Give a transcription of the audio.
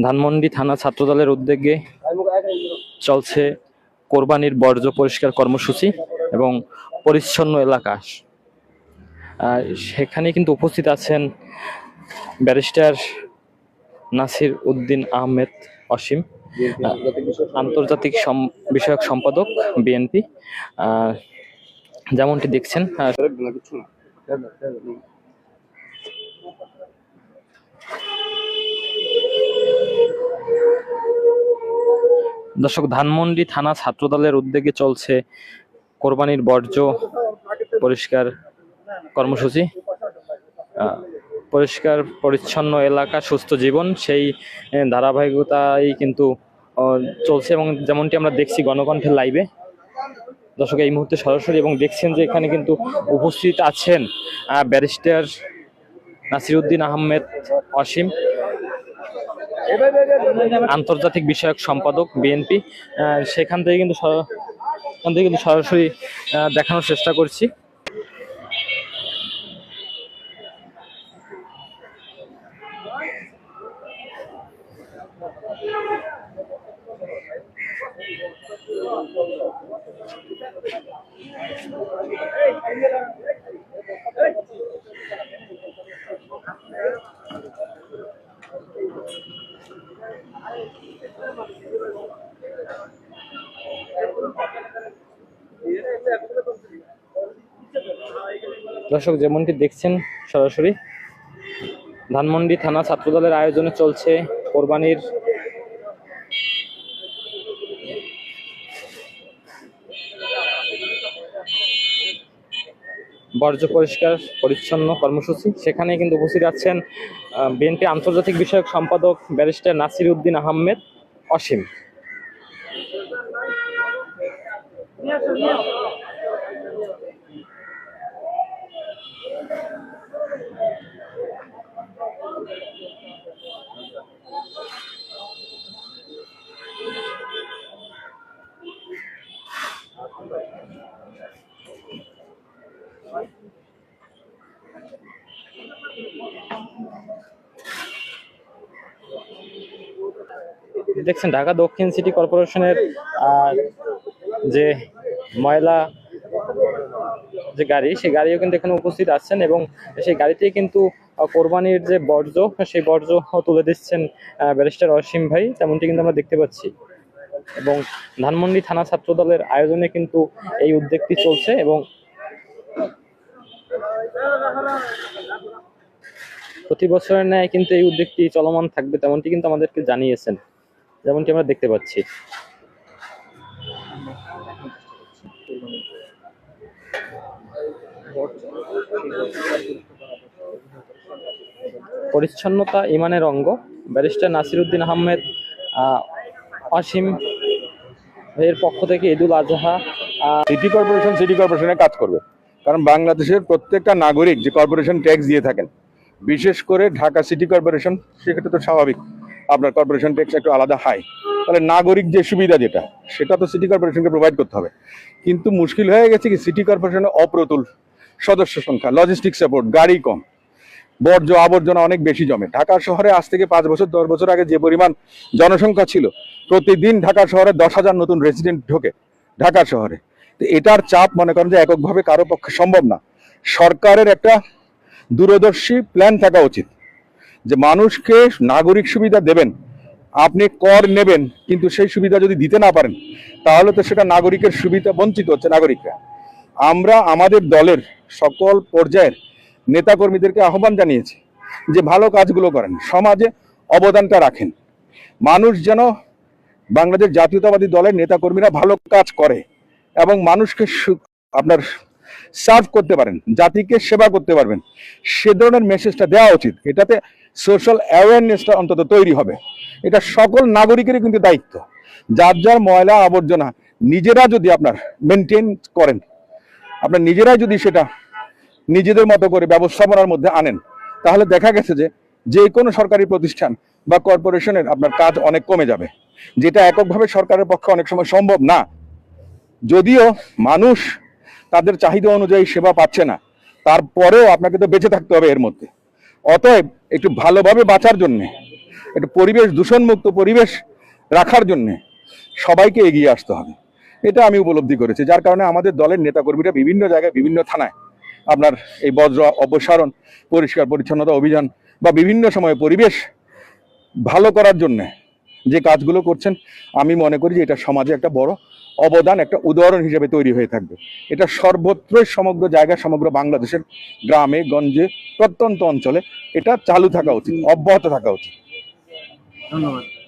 ধানমন্ডি থানা ছাত্রদলের উদ্যোগে চলছে কোরবানির বর্জ্য পরিষ্কার কর্মসূচি এবং পরিচ্ছন্ন এলাকা। সেখানে কিন্তু উপস্থিত আছেন ব্যারিস্টার নাসির উদ্দিন আহমেদ অসীম আন্তর্জাতিক বিষয়ক সম্পাদক, বিএনপি। যেমনটি দেখছেন দর্শক, ধানমন্ডি থানা ছাত্রদলের উদ্যোগে চলছে কোরবানির বর্জ্য পরিষ্কার কর্মসূচি। পরিষ্কার, পরিচ্ছন্ন এলাকা, সুস্থ জীবন, সেই ধারাবাহিকতাই কিন্তু চলছে এবং যেমনটি আমরা দেখছি গণকণ্ঠের লাইভে দর্শক, এই মুহূর্তে সরাসরি এবং দেখছেন যে এখানে কিন্তু উপস্থিত আছেন ব্যারিস্টার নাসিরুদ্দিন আহমেদ, অসীম। আন্তর্জাতিক বিষয়ক সম্পাদক বিএনপি সেখান থেকে কিন্তু সেখান থেকে কিন্তু সরাসরি দেখানোর চেষ্টা করছি। দর্শক, যেমনটি দেখছেন, সরাসরি ধানমন্ডি থানা ছাত্রদলের আয়োজনে চলছে কোরবানির বর্জ্য পরিষ্কার পরিচ্ছন্ন কর্মসূচি। সেখানে কিন্তু উপস্থিত আছেন বিএনপি আন্তর্জাতিক বিষয়ক সম্পাদক ব্যারিস্টার নাসির উদ্দিন আহমেদ, অসীম। দেখছেন ঢাকা দক্ষিণ সিটি কর্পোরেশনের যে ময়লা, যে গাড়ি, সেই গাড়িও কিন্তু এখানে উপস্থিত আছেন এবং সেই গাড়িতে কিন্তু কোরবানির যে বর্জ্য, সেই বর্জ্য তুলে দিচ্ছেন ব্যারিস্টার অসীম ভাই। তেমনটি কিন্তু আমরা দেখতে পাচ্ছি। এবং ধানমন্ডি থানা ছাত্র দলের আয়োজনে কিন্তু এই উদ্যোগটি চলছে এবং প্রতি বছরের ন্যায় কিন্তু এই উদ্যোগটি চলমান থাকবে, তেমনটি কিন্তু আমাদেরকে জানিয়েছেন। যেমনটি আমরা দেখতে পাচ্ছি। পরিচ্ছন্নতা ইমানের অঙ্গ। ব্যারিস্টার নাসিরুদ্দিন আহমেদ আহ, অসীম এর পক্ষ থেকে Eidul Azha city corporation city কর্পোরেশনে কাজ করবে। কারণ বাংলাদেশের প্রত্যেকটা নাগরিক যে কর্পোরেশন ট্যাক্স দিয়ে থাকেন বিশেষ করে ঢাকা সিটি কর্পোরেশন সেক্ষেত্রে তো স্বাভাবিক। আপনার কর্পোরেশন ট্যাক্স একটু আলাদা হাই তাহলে নাগরিক যে সুবিধা যেটা, সেটা তো সিটি কর্পোরেশনকে প্রোভাইড করতে হবে। কিন্তু মুশকিল হয়ে গেছে কি সিটি কর্পোরেশনের অপ্রতুল সদস্য সংখ্যা লজিস্টিক সাপোর্ট গাড়ি কম। বর্জ্য আবর্জনা অনেক বেশি জমে। ঢাকা শহরে আজ থেকে পাঁচ বছর, দশ বছর আগে যে পরিমাণ জনসংখ্যা ছিল, প্রতিদিন ঢাকা শহরে দশ হাজার নতুন রেসিডেন্ট ঢোকে ঢাকা শহরে। তো এটার চাপ মনে করেন যে এককভাবে কারও পক্ষে সম্ভব না। সরকারের একটা দূরদর্শী প্ল্যান থাকা উচিত। যে মানুষকে নাগরিক সুবিধা দেবেন, আপনি কর নেবেন, কিন্তু সেই সুবিধা যদি দিতে না পারেন, তাহলে তো সেটা নাগরিকের সুবিধা, বঞ্চিত হচ্ছে নাগরিকরা। আমরা আমাদের দলের সকল পর্যায়ের নেতাকর্মীদেরকে আহ্বান জানিয়েছি যে ভালো কাজগুলো করেন, সমাজে অবদানটা রাখেন। মানুষ যেন বাংলাদেশ জাতীয়তাবাদী দলের নেতাকর্মীরা ভালো কাজ করে এবং মানুষকে আপনার সার্ভ করতে পারেন, জাতিকে সেবা করতে পারবেন, সে ধরনের মেসেজটা দেওয়া উচিত। এটাতে সোশ্যাল অ্যাওয়ারনেসটা অন্তত তৈরি হবে। এটা সকল নাগরিকেরই কিন্তু দায়িত্ব। যার যার ময়লা আবর্জনা নিজেরা যদি আপনার মেনটেন করেন, আপনার নিজেরাই যদি সেটা নিজেদের মতো করে ব্যবস্থাপনার মধ্যে আনেন, তাহলে দেখা গেছে যে যে কোনো সরকারি প্রতিষ্ঠান বা কর্পোরেশনের আপনার কাজ অনেক কমে যাবে। যেটা এককভাবে সরকারের পক্ষে অনেক সময় সম্ভব না। যদিও মানুষ তাদের চাহিদা অনুযায়ী সেবা পাচ্ছে না, তারপরেও আপনাকে তো বেঁচে থাকতে হবে এর মধ্যে। অতএব একটু ভালোভাবে বাঁচার জন্যে, একটু পরিবেশ দূষণমুক্ত পরিবেশ রাখার জন্য সবাইকে এগিয়ে আসতে হবে। এটা আমি উপলব্ধি করেছি। যার কারণে আমাদের দলের নেতাকর্মীরা বিভিন্ন জায়গায়, বিভিন্ন থানায় আপনার এই বজ্র অপসারণ, পরিষ্কার পরিচ্ছন্নতা অভিযান বা বিভিন্ন সময়ে পরিবেশ ভালো করার জন্যে যে কাজগুলো করছেন, আমি মনে করি যে এটা সমাজে একটা বড় অবদান একটা উদাহরণ হিসেবে তৈরি হয়ে থাকবে। এটা সর্বত্রই সমগ্র জায়গা, সমগ্র বাংলাদেশের গ্রামে, গঞ্জে, প্রত্যন্ত অঞ্চলে এটা চালু থাকা উচিত, অব্যাহত থাকা উচিত। ধন্যবাদ।